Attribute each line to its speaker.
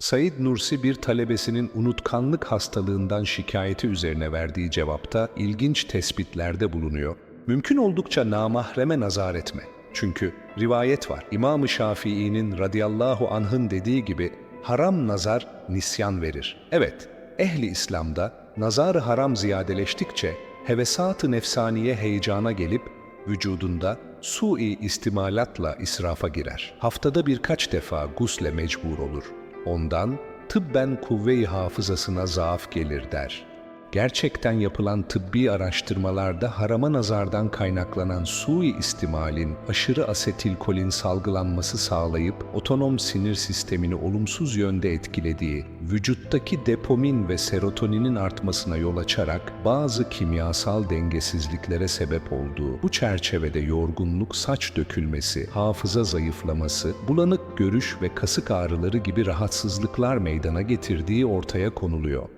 Speaker 1: Said Nursi bir talebesinin unutkanlık hastalığından şikayeti üzerine verdiği cevapta ilginç tespitlerde bulunuyor. Mümkün oldukça namahreme nazar etme. Çünkü rivayet var. İmam-ı Şafii'nin radıyallahu anh'ın dediği gibi haram nazar nisyan verir. Evet, ehli İslam'da nazar haram ziyadeleştikçe hevesat-ı nefsaniye heyecana gelip vücudunda sui istimalatla israfa girer. Haftada birkaç defa gusle mecbur olur. Ondan tıbben kuvve-i hafızasına zaaf gelir der. Gerçekten yapılan tıbbi araştırmalarda harama nazardan kaynaklanan sui istimalin aşırı asetilkolin salgılanması sağlayıp otonom sinir sistemini olumsuz yönde etkilediği, vücuttaki depomin ve serotoninin artmasına yol açarak bazı kimyasal dengesizliklere sebep olduğu, bu çerçevede yorgunluk, saç dökülmesi, hafıza zayıflaması, bulanık görüş ve kasık ağrıları gibi rahatsızlıklar meydana getirdiği ortaya konuluyor.